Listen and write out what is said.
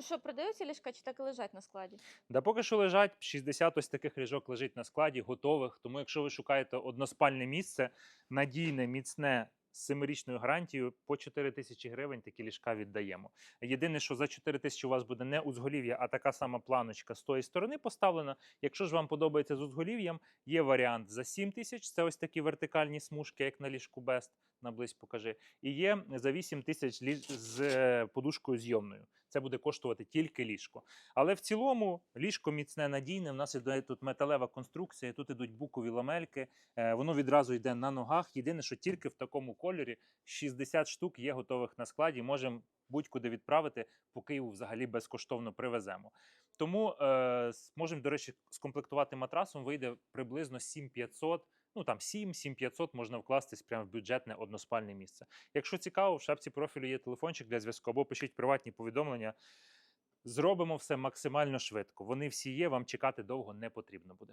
Ну що, продаються ліжка чи так і лежать на складі? Да поки що лежать 60 ось таких ліжок лежить на складі, готових. Тому, якщо ви шукаєте односпальне місце, надійне, міцне. Семирічною гарантією по 4 тисячі гривень такі ліжка віддаємо. Єдине, що за 4 тисячі у вас буде не узголів'я, а така сама планочка з тої сторони поставлена. Якщо ж вам подобається з узголів'ям, є варіант за 7 тисяч. Це ось такі вертикальні смужки, як на ліжку Бест, наблизь покажи. І є за 8 тисяч з е, подушкою зйомною. Це буде коштувати тільки ліжко. Але в цілому ліжко міцне, надійне. У нас іде тут металева конструкція, тут ідуть букові ламельки. е, Воно відразу йде на ногах. Єдине, що тільки в такому кольорі 60 штук є готових на складі. Можемо будь-куди відправити по Києву взагалі безкоштовно привеземо. Тому е, можемо, до речі, скомплектувати матрасом. Вийде приблизно 7500, ну там 7-7500 можна вкластись прямо в бюджетне односпальне місце. Якщо цікаво, в шапці профілю є телефончик для зв'язку або пишіть приватні повідомлення. Зробимо все максимально швидко. Вони всі є, вам чекати довго не потрібно буде.